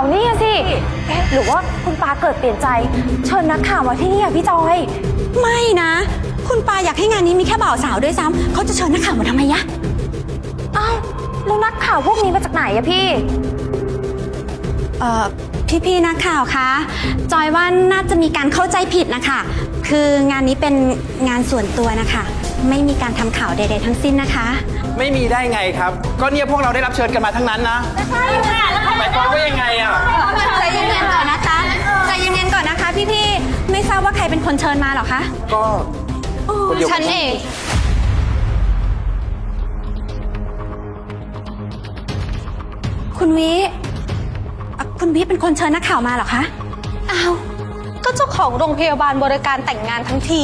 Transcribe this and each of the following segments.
ข่าวนี่อะสิเอ๊ะหรือว่าคุณปาเกิดเปลี่ยนใจ เชิญนักข่าวมาที่นี่อะพี่จอย ไม่นะ คุณปาอยากให้งานนี้มีแค่บ่าวสาวด้วยซ้ำเขาจะเชิญนักข่าวมาทำไมยะ อ้าวแล้วนักข่าวพวกนี้มาจากไหนอะพี่ เอ่อพี่ๆนักข่าวคะจอยว่าน่าจะมีการเข้าใจผิดนะคะ คืองานนี้เป็นงานส่วนตัวนะคะ ไม่มีการทำข่าวใดๆทั้งสิ้นนะคะ ไม่มีได้ไงครับ ก็เนี่ยพวกเราได้รับเชิญกันมาทั้งนั้นนะใช่ค่ะหมายความว่ายังไงอะใจเย็นๆก่อนนะคะใจเย็นๆก่อนนะคะพี่ๆไม่ทราบว่าใครเป็นคนเชิญมาเหรอคะก็คนเดียวฉันเองคุณวิอะคุณวิเป็นคนเชิญนักข่าวมาเหรอคะอ้าวก็เจ้าของโรงพยาบาลบริการแต่งงานทั้งที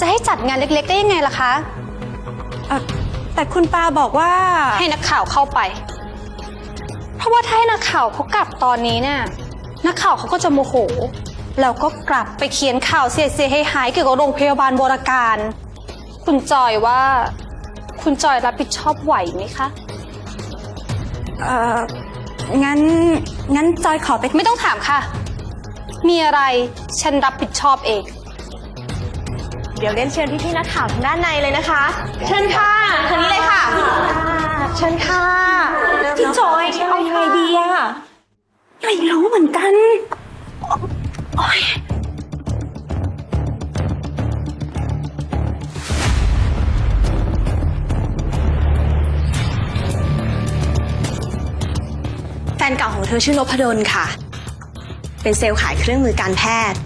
จะให้จัดงานเล็กๆ ได้ยังไงล่ะคะ เอ่อแต่คุณปาบอกว่า ให้นักข่าวเข้าไป เพราะว่าถ้าให้นักข่าวเขากลับตอนนี้เนี่ยนักข่าวเขาก็จะโมโห แล้วก็กลับไปเขียนข่าวเสียหายหายๆเกี่ยวกับโรงพยาบาลบริการ คุณจอยว่า คุณจอยรับผิดชอบไหวไหมคะ เอ่อ งั้น งั้นจอยขอไป ไม่ต้องถามค่ะ มีอะไรฉันรับผิดชอบเอง เดี๋ยวเรียนเชิญพี่ๆนักข่าวทางด้านในเลยนะคะ เชิญค่ะทางนี้เลยค่ะ เชิญค่ะพี่จอยเอายังไงดีอะไม่รู้เหมือนกันโอ๊ยแฟนเก่าของเธอชื่อนพดลค่ะ เป็นเซลล์ขายเครื่องมือการแพทย์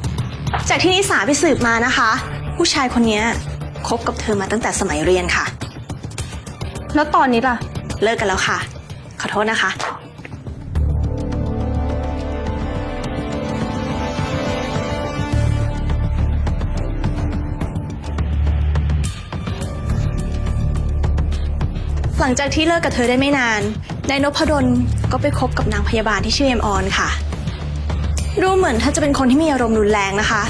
จากที่นิสาไปสืบมานะคะ ผู้ชายคนนี้คบกับเธอมาตั้งแต่สมัยเรียนค่ะ แล้วตอนนี้ล่ะ เลิกกันแล้วค่ะ ขอโทษนะคะ หลังจากที่เลิกกับเธอได้ไม่นาน นายนพดลก็ไปคบกับนางพยาบาลที่ชื่อเอ็มออนค่ะ ดูเหมือนถ้าจะเป็นคนที่มีอารมณ์รุนแรงนะคะ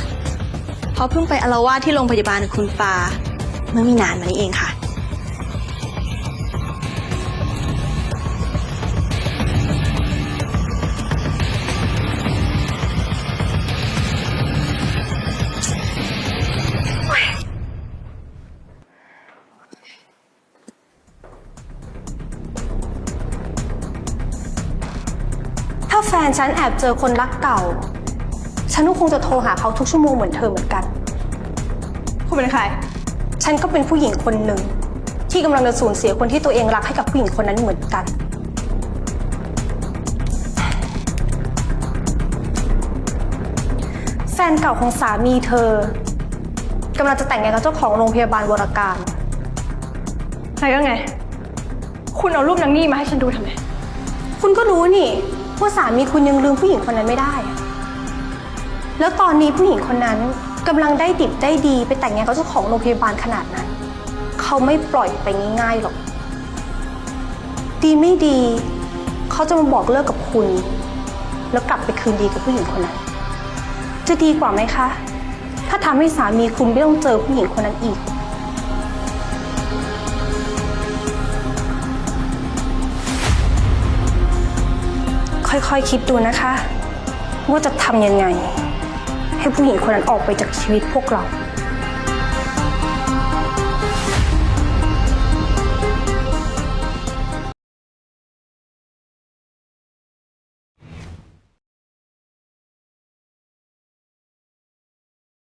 เพราะเพิ่งไปอาละวาดที่โรงพยาบาลคุณปาเมื่อไม่นานมานี้เองค่ะ ถ้าแฟนฉันแอบเจอคนรักเก่า ฉันก็คงจะโทรหาเขาทุกชั่วโมงเหมือนเธอเหมือนกัน คุณเป็นใคร ฉันก็เป็นผู้หญิงคนหนึ่ง ที่กำลังจะสูญเสียคนที่ตัวเองรักให้กับผู้หญิงคนนั้นเหมือนกัน แฟนเก่าของสามีเธอกำลังจะแต่งงานกับเจ้าของโรงพยาบาลวรการใครก็ไง คุณเอารูปนางนี่มาให้ฉันดูทำไม คุณก็รู้นี่ว่าสามีคุณยังลืมผู้หญิงคนนั้นไม่ได้อะ แล้วตอนนี้ผู้หญิงคนนั้นกำลังได้ดิบได้ดีไปแต่งงานกับเจ้าของโรงพยาบาลขนาดนั้น เขาไม่ปล่อยไปง่ายๆหรอก ดีไม่ดี เขาจะมาบอกเลิกกับคุณ แล้วกลับไปคืนดีกับผู้หญิงคนนั้น จะดีกว่าไหมคะ ถ้าทำให้สามีคุณไม่ต้องเจอผู้หญิงคนนั้นอีก ค่อยๆคคิดดูนะคะ ว่าจะทำยังไง ให้ผู้หญิงคนนั้นออกไปจากชีวิตพวกเรา